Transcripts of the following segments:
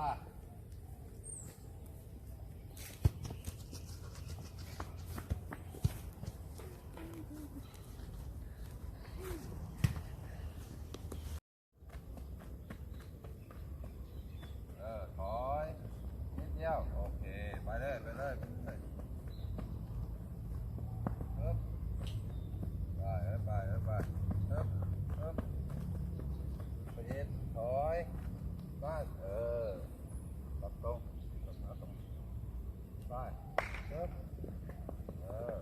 เออถอยนิดเดียว โอเค ไปเลยไปเลยไปเลยฮึบไปเออไปเออไปฮึบฮึบไปเย็นถอยบ้านเออตับตรงตับขาตรงไปฮึบเออ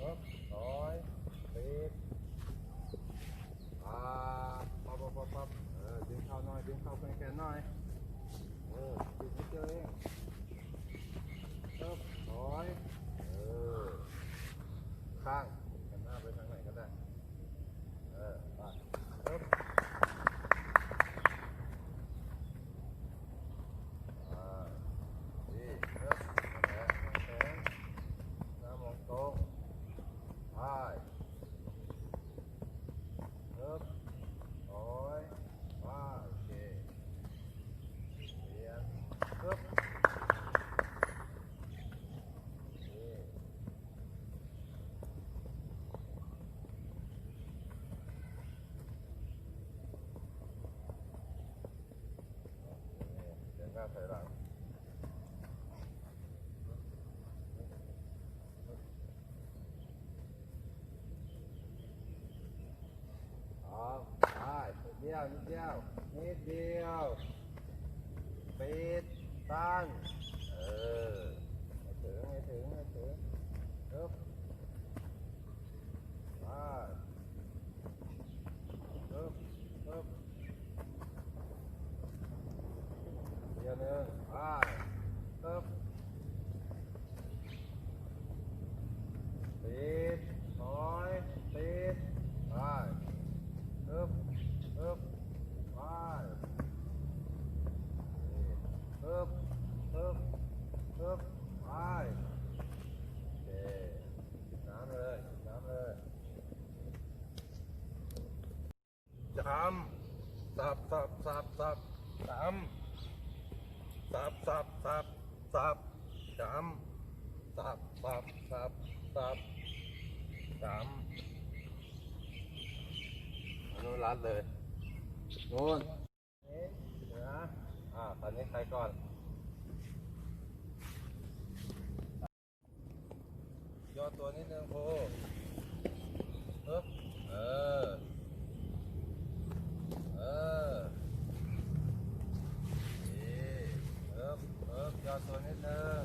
ฮึบถอยปิดอ่าปั๊บปั๊บปั๊บปั๊บเออ ดึงเข้าหน่อยดึงเข้าแขนหน่อย เออดึงไม่เจอเองปึ๊บถอยเออ ข้างกันหน้าไปทางไหนก็ได้ เออไปปึ๊บอ่าดีปึ๊บนั่นแหละแข็งหน้ามองตรงไปปึ๊บถอยไปโอเค เรียนปึ๊บนี่ เดินหน้าถอยหลังเอาได้นิดเดียวนิดเดียวนิดเดียว ปิดตั้งเออไม่ถึงไม่ถึงไม่ถึงปึ๊บมาปึ๊บปึ๊บเดียวหนึ่งไปปึ๊บปิดถอยปิดไปปึ๊บปึ๊บไป ปึ๊บปึ๊บปึ๊บไปโอ เคน้ำเลยน้ำเลยจำสับสับสับสับจำสับสับสับสับจำสับสับสับสับจำอันนู้นรัดเลยนู้นนี่เดี๋ยวนะอ่าตอนนี้ใครก่อน ย่อตัวนิดนึงโพปึ๊บเออ เออนี่ปึ๊บปึ๊บย่อตัวนิดนึง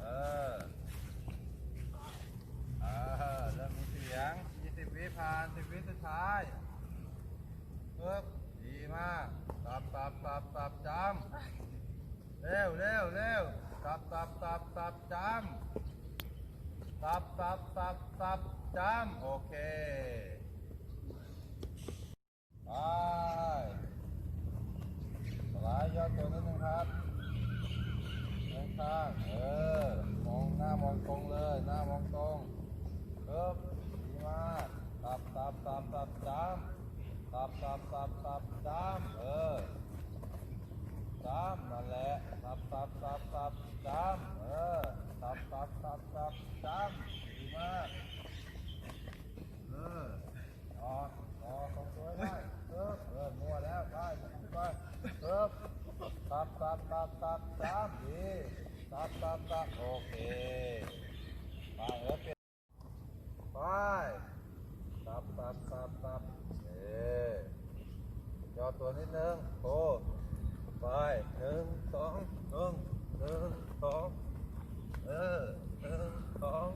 เอออ่าเริ่มมีเสียง20วิผ่าน10วิสุดท้ายปึ๊บดีมากตับตับตับตับจำเร็วเร็วเร็วตับตับตับตับจำ ตับตับตับตับจำโอเค ไปสลายยอดตัวนิดนึงครับข้างข้างเออ มองหน้ามองตรงเลย หน้ามองตรงปึ๊บดีมากตับตับตับตับจำตับตับตับตับจามเออจามนั่นแหละตับตับตับตับจามเออ ตับตับตับตับจามดีมากเออรอรอตรงตัวให้ได้เออเออมัวแล้วได้ไปเออตับตับตับตับจามดีตับตับตับโอเคไปเออเปลี่ยนไป ตับตับตับตับเอ๊ย่อตัวนิดนึงโอ้ไปหนึ่งสองหนึ่งหนึ่งสองเออหนึ่งสอง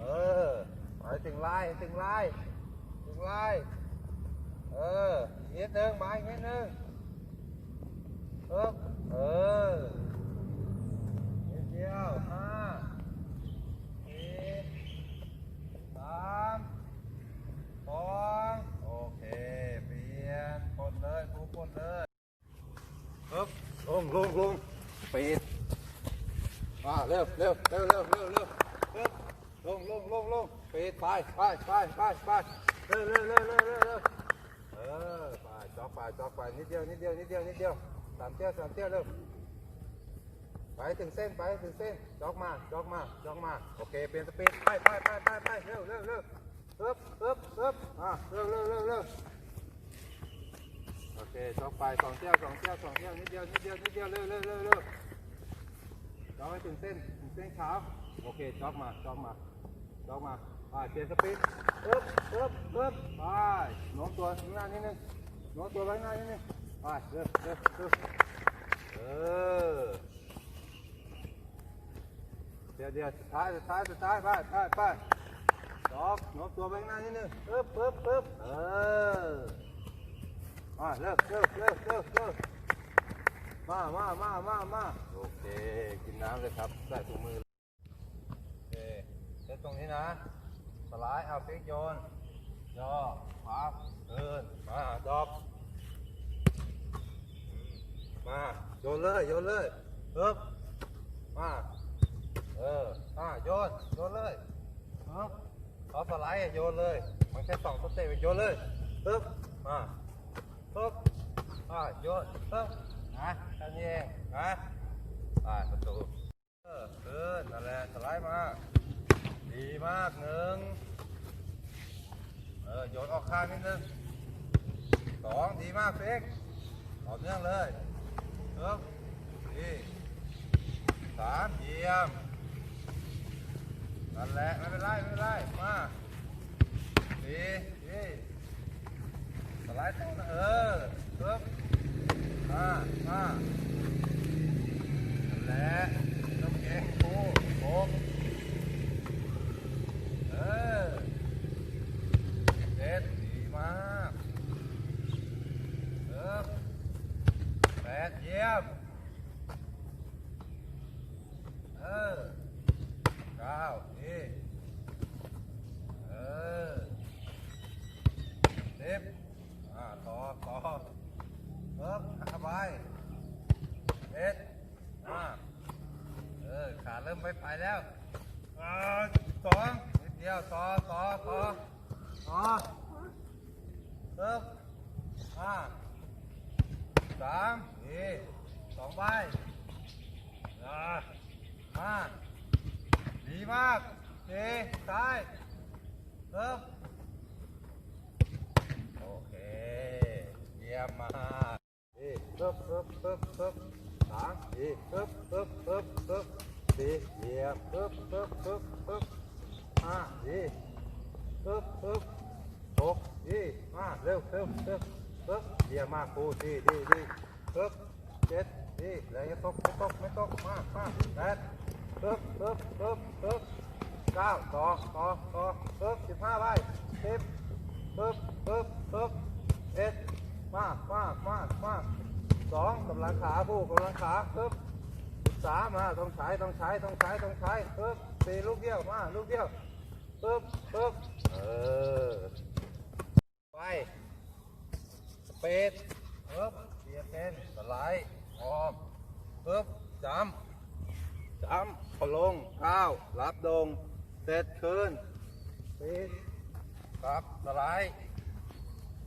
เออไปถึงไล่ถึงไล่ถึงไล่เอออีกนิดนึงมาอีกนิดนึงปึ๊บเออนิดเดียวห้าสี่สาม สองโอเค เปลี่ยนกดเลยครูกดเลยปึ๊บ ลงลงปิดมาเร็วเร็วเร็วเร็วเร็วเร็วปึ๊บลงลงลงลงปิดไปไปไปไปไปเร็วเร็วเร็วเร็วเร็วเร็วเออไปจอกไปจอกไปนิดเดียวนิดเดียวนิดเดียวนิดเดียวสามเที่ยวสามเที่ยวเร็วไปถึงเส้นไปถึงเส้นจอกมาจอกมาจอกมาโอเคเปลี่ยนสปีดไปไปไปไปไปเร็วเร็วเร็วเอิบเอิบเอิบอะเร็วเร็วเร็วเร็ว เคจอกไปสองเที่ยวสองเที่ยวสองเที่ยวนิดเดียวนิดเดียวนิดเดียวเร็วเร็วเร็วเร็วจอกไปถึงเส้นถึงเส้นขาวโอเคจอกมาจอกมาจอกมาไปเปลี่ยนสปีดเอิบเอิบเอิบไปโน้มตัวข้างหน้านิดนึงโน้มตัวไปข้หน้านิดนึงไปเร็วเร็วเร็วเออเดี๋ยวเดี๋ยวสุดท้ายสุดท้ายสุดท้ายไปไปไปดอกโน้มตัวไปข้หน้านิดนึงปึ๊บปึ๊บปึ๊บเออ มาเร็วเร็วเร็วเร็วเร็วมามามามามาโอเค กินน้ำเลยครับใส่ถุงมือโอเคเซตตรงนี้นะสไลด์เอาฟิกโยนย่อขวาเดินมาดอกมาโยนเลยโยนเลยปึ๊บมาเอออะโยนโยนเลยครับเอาสไลด์อะโยนเลย มันแค่สองสเต็ปโยนเลยปึ๊บมา ปึ๊บอะโยนปึ๊บนะแค่นี้เองนะอ่าประตูเออขึ้นนั่นแหละสไลด์มาดีมากหนึ่งเออโยนออกข้างนิดนึงสองดีมากเฟกต่อเนื่องเลยปึ๊บดีสามเยี่ยมนั่นแหละไม่เป็นไรไม่เป็นไรมาดีดี ไลด์ตรงนะเออปึ๊บมามานั่นแหละต้องเก่งครูโบกเออเด็ดดีมากเออแปดเยี่ยมเออเก้าดีเออสิบอ่าต่อต่อ เพิ่มห้าใบเอ็ดอ่าเออขาเริ่มไปไปแล้วอ่าสองนิดเดียวต่อต่อต่อต่อเพิ่มอ่าสามดีสองใบอ่ามาดีมากดีซ้ายเพิ่มโอเค เยี่ยมมากดีเพิ่มเพิ่มเพิ่มเพิ่มสามดีเพิ่มเพิ่มเพิ่มเพิ่มดีเยี่ยมเพิ่มเพิ่มเพิ่มเพิ่มห้าดีเพิ่มเพิ่มหกดีมาเร็วเร็วเร็วเพิ่มเยี่ยมมากครูดีดีดีเพิ่มเจ็ดดีแล้วอย่ตกไม่ตกไม่ตกมามาแปดปึ๊บปึ๊บปึ๊บปึ๊บเก้าต่อต่อต่อปึ๊บสิบห้าใบสิบปึ๊บปึ๊บปึ๊บเอ็ด มากมากมากมากสองกำลังขาผู้กำลังขาปึ๊บสิบสามมาต้องใช้ต้องใช้ต้องใช้ต้องใช้ปึ๊บสี่ลูกเดียวมาลูกเดียวปึ๊บปึ๊บเออไปเปดปึ๊บเบียร์เกนสไลด์ออมปึ๊บจำจำพอลงก้าวรับดงเสร็จคืนปิดครับสไลด์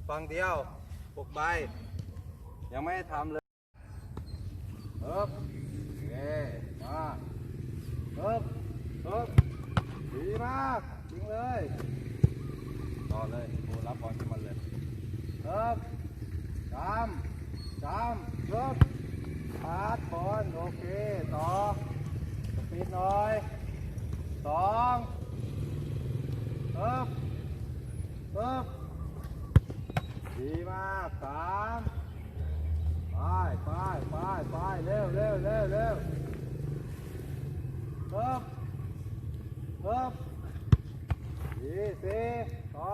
ฟังเดียว ปกใบ ยังไม่ได้ทำเลยเอิบโอเคมาเอิบเอิบดีมากจริงเลยต่อเลยโอ้รับบอลขึ้นมาเลยเอิบจำจำเอิบพาดบอลโอเคต่อสปีดหน่อยสองปึ๊บปึ๊บ ดีมากสามไปไปไปไปเร็วเร็วเร็วเร็วปึ๊บปึ๊บดีสี่ต่อ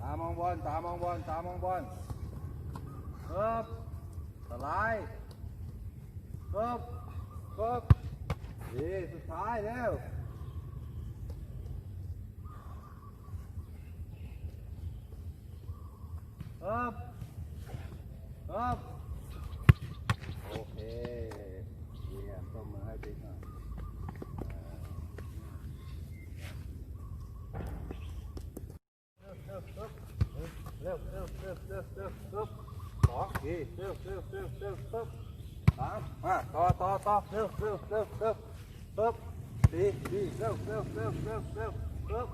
ตามองบอลตามองบอลตามองบอลปึ๊บสไลด์ปึ๊บปึ๊บดีสุดท้ายเร็ว ปึ๊บปึ๊บโอเคเยี่ยมต้องมือให้บิ๊กหน่อยเร็วเร็วเร็วเร็วเร็วเร็วเร็วสองดีเร็วเร็วเร็วเร็วเร็วสามมาต่อต่อต่อเร็วเร็วเร็วเร็วเร็วดีดีเร็วเร็วเร็วเร็วเร็วเร็ว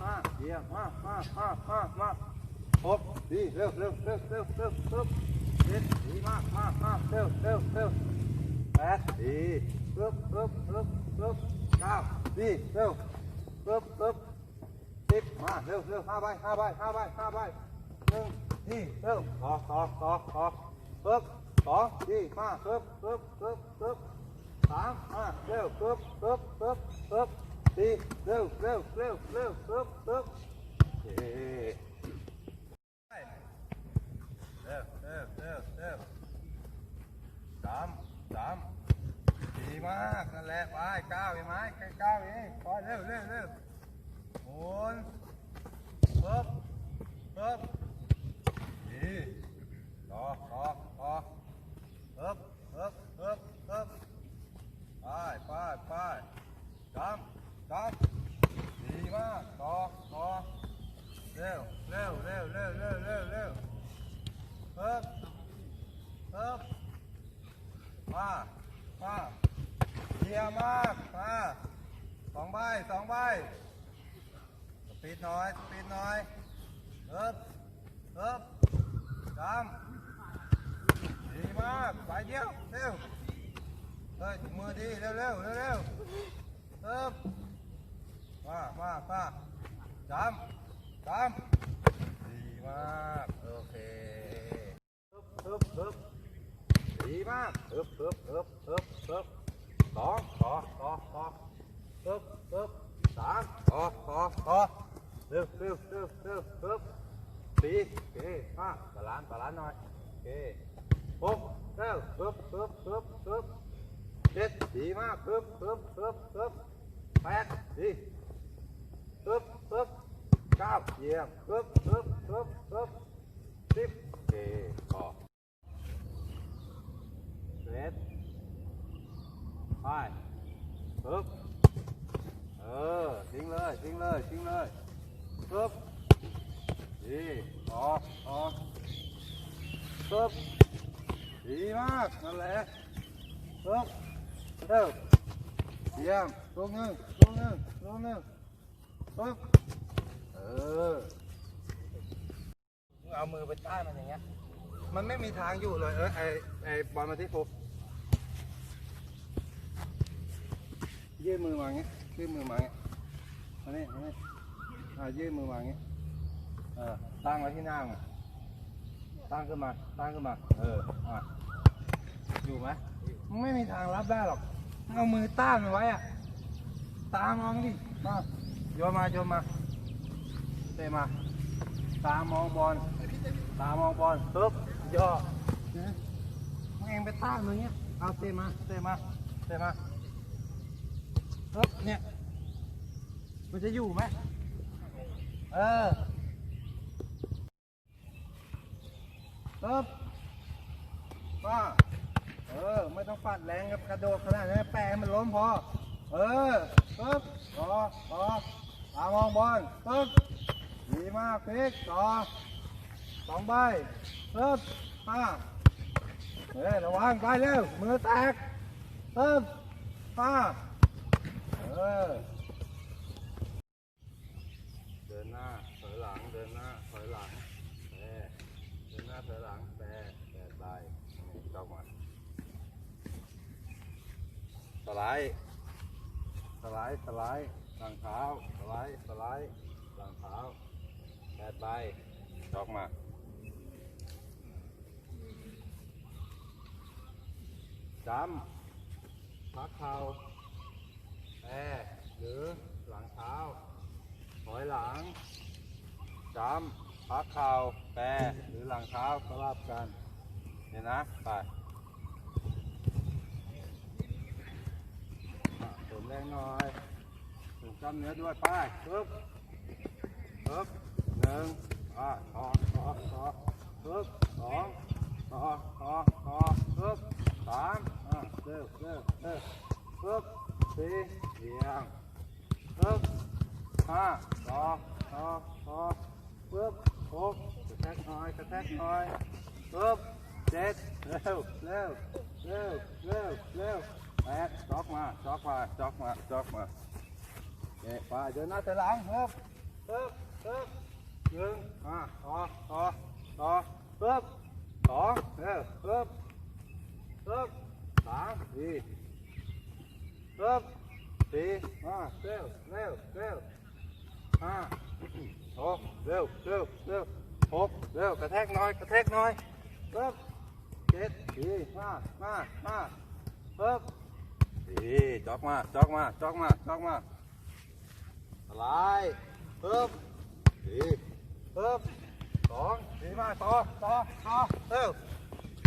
มาเยี่ยมมามามามามา หกดีเร็วเร็วเร็วเร็วเร็วเร็วเจ็ดดีมากมามาเร็วเร็วเร็วแปดดีเร็วเร็วเร็วเร็วเก้าดีเร็วเร็วเร็วสิบมาเร็วเร็วห้าใบห้าใบห้าใบห้าใบหนึ่งนี่เร็วต่อต่อต่อต่อปึ๊บสอดีมาปึ๊บปึ๊บปึ๊บปึ๊บสามมาเร็วปึ๊บปึ๊บปึ๊บปึ๊บสี่เร็วเร็วเร็วเร็วปึ๊บปึ๊บเย้เร็วเร็วเร็วเร็ว สามสามดีมากนั่นแหละไปเก้าเองไหมเก้าเองไปเร็วเร็วเร็วหมุนปึ๊บปึ๊บดีต่อต่อต่อปึ๊บปึ๊บปึ๊บปึ๊บไปไปไปจำจำดีมากต่อต่อเร็วเร็วเร็วเร็วเร็วเร็วเร็วปึ๊บปึ๊บ มามาเยี่ยมมากมาสองใบสองใบสปีดน่อยสปีดน่อยเอิบเอิบจำดีมากไปเดียวเร็วเฮ้ยมือดีเร็วเร็วเร็วเร็วเอิบมามามาจำจำดีมากโอเคเอิบเอิบเอิบ ดีมากเอิบเอิบเอิบเอิบเอิบสองต่อต่อต่อเอิบเอิบสามต่อต่อต่อเร็วเร็วเร็วเร็วเอิบสี่โอเคห้าบาลานซ์บาลานซ์หน่อยโอเคหกเร็วเอิบเอิบเอิบเอิบเจ็ดดีมากเอิบเอิบเอิบเอิบแปดดีเอิบเอิบเก้าเยี่ยมเอิบเอิบเอิบเอิบสิบโอเคพอ เจ็ดไปปึ๊บเออทิ้งเลยทิ้งเลยทิ้งเลยปึ๊บดีต่อต่อปึ๊บดีมากนั่นแหละปึ๊บเร็วเยี่ยมลงหนึ่งลงหนึ่งลงหนึ่งปึ๊บเออเอามือไปใต้มันอย่างเงี้ย มันไม่มีทางอยู่เลยเออไอไอบอลมาที่โฟยื่นมือมาอย่างงี้ยยื่นมือมาอย่างงี้ยมานี่มานี่อ่ายื่นมือมาอย่างงี้ยเออตั้งไว้ที่หน้ามึงตั้งขึ้นมา ตั้งขึ้นมา เอออะอยู่ไหมมึงไม่มีทางรับได้หรอกมึงเอามือต้านมันไว้อะตามองดิมาโยนมาโยนมาเตะมา ตามองบอลตามองบอลปึ๊บ ย่อนะมึงเองไปต้านมันเงี้ยเอาเตะมาเตะมาเตะมาปึ๊บเนี่ยมันจะอยู่ไหมเออปึ๊บป้าเออ ไม่ต้องปัดแรงกับกระโดดขนาดนั้นแปะให้มันล้มพอ เออปึ๊บต่อต่อตามองบอลปึ๊บดีมากพลิกต่อสองใบปึ๊บาเฮ้ยระวังไปเร็วมือแตกปึ๊บป้าเออเดินหน้าถอยหลังเดินหน้าถอยหลังแปรเดินหน้าถอยหลังแปรแปรไปนี่จอกมาสไลด์สไลด์สไลด์หลังเท้าสไลด์สไลด์หลังเท้าแปรไปจอกมา จำพักเข่าแปรหรือหลังเท้า ถอยหลังจำพักเข่าแปรหรือหลังเท้าสลับกันเนี่ยนะ ไปอะเติมแรงหน่อยเติมกล้ามเนื้อด้วยไปปึ๊บปึ๊บหนึ่งอะต่อต่อต่อปึ๊บสองต่อต่อต่อปึ๊บ สามอะเร็วเร็วเร็วปึ๊บสี่เอียงปึ๊บห้าต่อต่อต่อปึ๊บหกกระแทกหน่อยกระแทกหน่ อยปึ๊บเจ็ดเร็วเร็วเร็วเร็วเร็วแปดจ็อกมาจ็อกมาจ็อกมาจ็อกมาเอ๊ะไ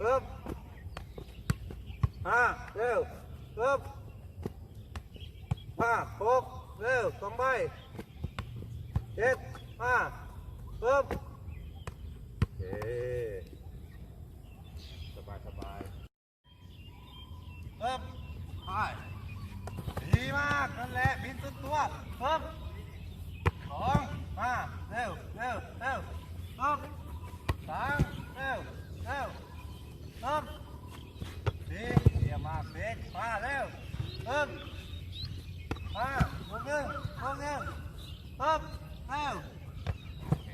ปึ๊บห้าเร็วปึ๊บห้าหกเร็วสองใบเจ็ดห้าปึ๊บโอเคสบายสบายปึ๊บไปดีมากนั่นแหละบินสุดตัวปึ๊บสองมาเร็วเร็วเร็วปึ๊บสามเร็วเร็ว ปึ๊บสี่เยี่ยมมากเบ็ดมาเร็วปึ๊บมาลูกหนึ่งลูกหนึ่งปึ๊บเร็วโอเค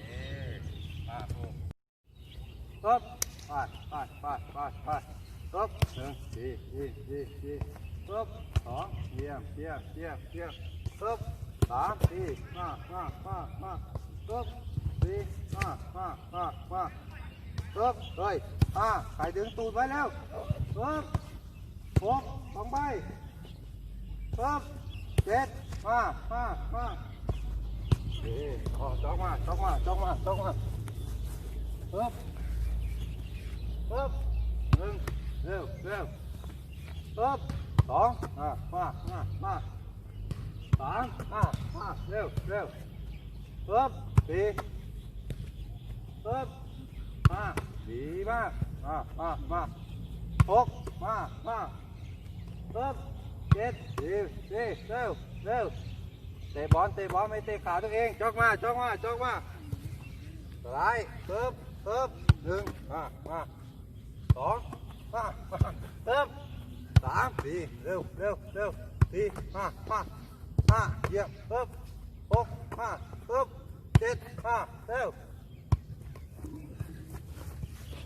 มาปุ๊บปุ๊บไปไปไปไปไปปุ๊บหนึ่งดีดีดีดีปุ๊บสองเยี่ยมเยี่ยมเยี่ยมเยี่ยมปุ๊บสามดีมามามามาปุ๊บสี่มามามามา เริ่มเฮ้ยห้าไก่ดึงตูดไว้แล้วเริ่มหกสองใบเริ่มเจ็ดมามามาเอ๋อจ้องมาจ้องมาจ้องมาจ้องมาเริ่มบหนึ่งเร็วเร็วปึ๊บสองมามามามาสามมามาเร็วเร็วปึ๊บสี่ปึ๊บมาดีมาก มามาหกมามาปึ๊บเจ็ดสี่สี่เร็วเร็วเตะบอลเตะบอลไม่เตะขาตัวเองจอกมาจอกมาจอกมาสไลด์ปึ๊บปึ๊บหนึ่งมามาสองมามาปึ๊บสามสี่เร็วเร็วเร็วสี่มามาห้าเยี่ยมปึ๊บหกมาปึ๊บเจ็ดมาเร็ว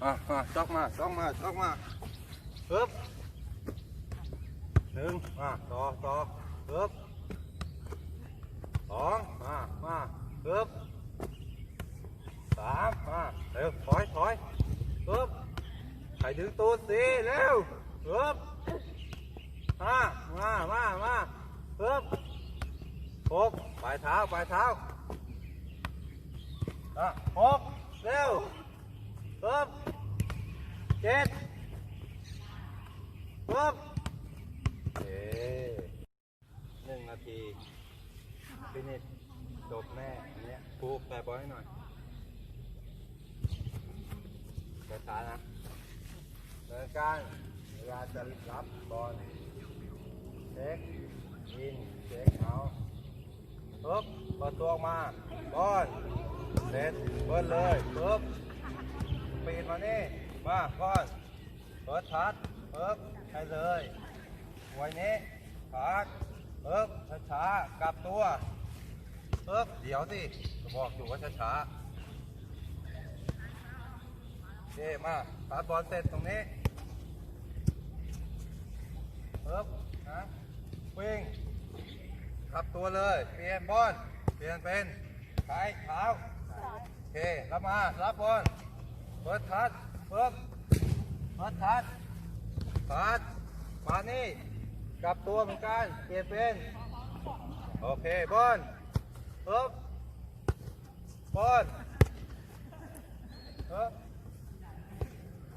อะมาจอกมาจอกมาจอกมาปึ๊บหนึ่งมาต่อต่อปึ๊บสองมามาปึ๊บสามมาเร็วถอยถอยปึ๊บใครดึงตูดสิเร็วปึ๊บห้ามามามาปึ๊บหกปลายเท้าปลายเท้าอะหกเร็ว ปึ๊บเจ็ดปึ๊บเอ๊หนึ่งนาทีฟินิชจบแน่อันเนี้ยปูแปรบอลให้หน่อยช้าๆนะเดินการเวลาจะรับบอลเช็คอินเช็คเอาปึ๊บเปิดตัวออกมาบอลเสร็จเปิดเลยปึ๊บ ปีนมานี่ มาบอลเปิดทัดปึ๊บให้เลยไว้นี้พักปึ๊บช้าๆกลับตัวปึ๊บเดี๋ยวสิบอกอยู่ว่าช้าๆโอเคมาปาดบอลเสร็จตรงนี้ปึ๊บนะวิ่งขับตัวเลย เปลี่ยนบอลเปลี่ยนเป็นไายเท้าโอเค รับมา รับบอล เปิดทัดเปึ๊บเปิดทัดทัดมานี่กลับตัวเหมือนกันเปลี่ยนเป็นโอเคบอลปึ๊บบอลปึ๊บ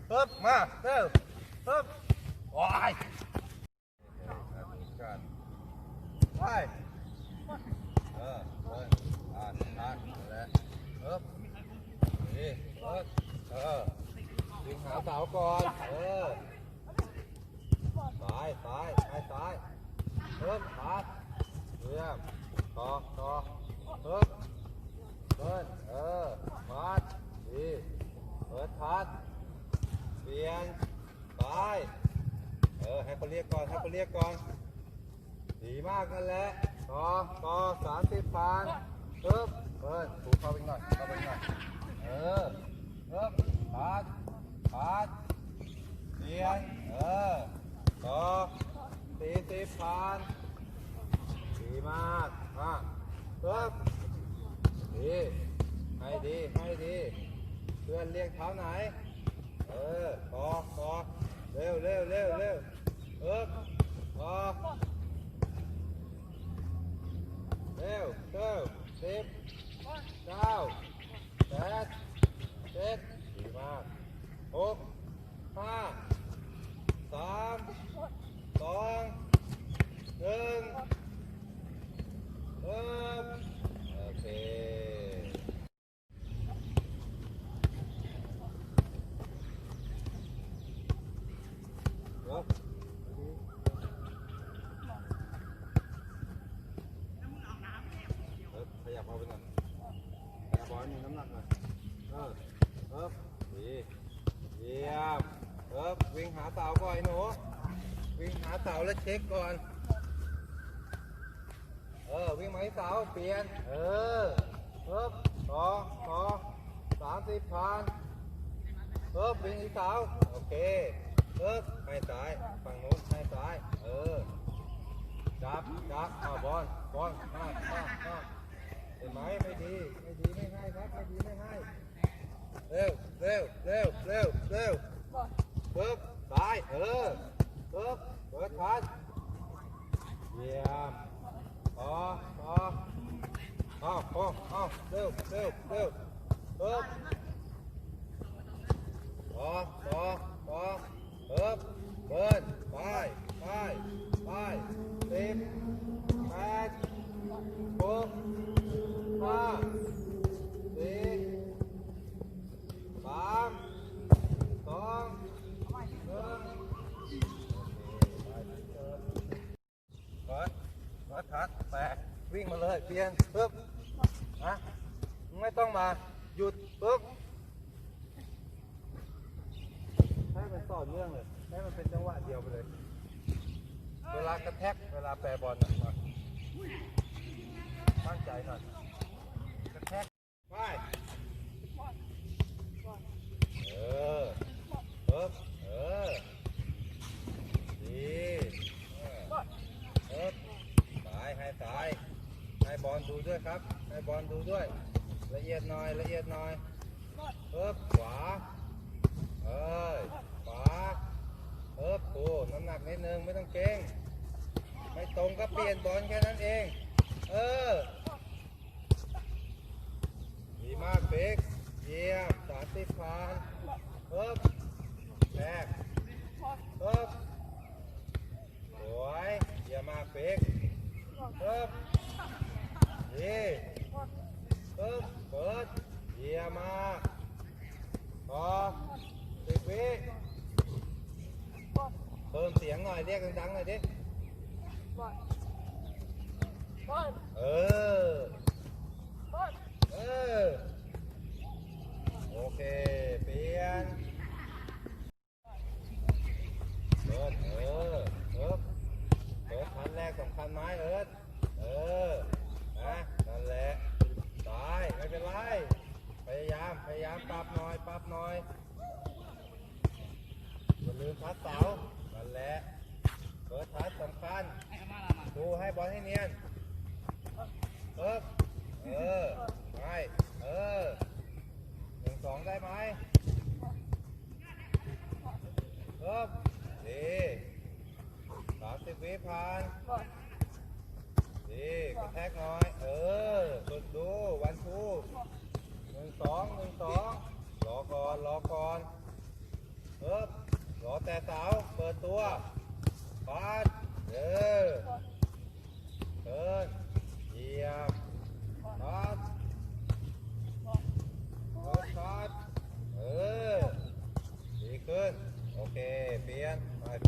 ปึ๊บมาเร็วปึ๊บว้ยไปเออเดินอ่านอ่านนั่นแหละปึ๊บนี่ปึ๊บเออดึงหาเสาก่อน เออซ้ายซ้ายซ้ายซ้ายปึ๊บขาเยี่ยมต่อต่อปึ๊บเบิ้ลเออมัดดีเปิดทัดเปลี่ยนไปเออ ให้เขาเรียกก่อน ให้เขาเรียกก่อน ดีมากนั่นแหละต่อต่อสามสิบพันปึ๊บเบิ้ลถูเข้าไปหน่อยเข้าไปหน่อยเออ ปึ๊บพัดพัดเปลี่ยนเออต่อสี่สิบพันดีมากมาปึ๊บดีให้ดีให้ดีเพื่อนเรียกเท้าไหน เออพอพอเร็วเร็วเร็วเร็วเอิบพอเร็วเก้าสิบเก้าแปด เจ็ดดีมากหกห้าสามสองหนึ่งเอิบโอเค ครับเออขยับเอาไปหน่อยขยับเอาให้มีน้ำหนักหน่อยเออเออดีเยี่ยมเออวิ่งหาเสาก่อนไอ้หนู วิ่งหาเสาแล้วเช็คก่อน เออ วิ่งมาที่เสาวเปลี่ยน เออเอิบต่อต่อสามสิบพันเอิบวิ่งที่เสาวโอเคเอิบให้ซ้ายฝั่งโน้นให้ซ้าย เออ จับจับเอาบอลบอลมามามาเห็นไหมไม่ดี ไม่ดีไม่ให้ครับ ไม่ดีไม่ให้ เร็วเร็วเร็วเร็วเร็วปึ๊บซ้าย เออปึ๊บเปิดพัดเยี่ยมต่อต่อเอาพอเอาเร็วเร็วเร็วปึ๊บ ต่อต่อต่อเอิบเบิร์นไปไปไปสิบแปดหกห้าสี่สามสองหนึ่งเปิดเปิดทัดแตกวิ่งมา เปลี่ยนปึ๊บนะไม่ต้องมาหยุดปึ๊บให้มันต่อเนื่องเลยให้มันเป็นจังหวะเดียวไปเลย เวลากระแทกเวลาแปรบอลหน่อยหน่อยตั้งใจหน่อยกระแทกไปเออปึ๊บเออ ดีเออปึ๊บสายให้สาย ให้บ อลดูด้วยครับ ให้บอลดูด้วย ละเอียดหน่อย ละเอียดหน่อยปึ๊บขวาเอ้ยขวาเอิบปูน้ำหนักนิดนึงไม่ต้องเก่ง ไม่ตรงก็เปลี่ยนบอลแค่นั้นเอง เออ ดีมากเบกเยี่ยมสามสิบพันเอิบแรกเอิบสวยเยี่ยมมากเบกเอิบ ดีเอิบเปิดเยี่ยมมากพอสิบวิเพิ่มเสียงหน่อยเรียกดังๆหน่อยดิเออเออ โอเค เปลี่ยนเอิร์ดเออเอิร์ดเอิร์ดคันแรกสำคัญไหมเอิร์ดเออนะนั่นแหละ ตาย ไม่เป็นไร พยายาม พยายาม ปรับหน่อยปรับหน่อยอย่าลืมทัดเสานั่นแหละเปิดทัดสำคัญดูให้บอลให้เนียนเอิบเออไม่เออหนึ่งสองได้ไหมเอิบดีสามสิบวิผ่านดีกระแทกน่อย เออกดูวันทูึ่งสองหนึ่งสองรอก่อนรอก่อนเอิบรอแต่สาวเปิดตัวปาดเออเอิดเหยียบปาดปาดปาดเออดีขึ้น โอเค เปลี่ยนไป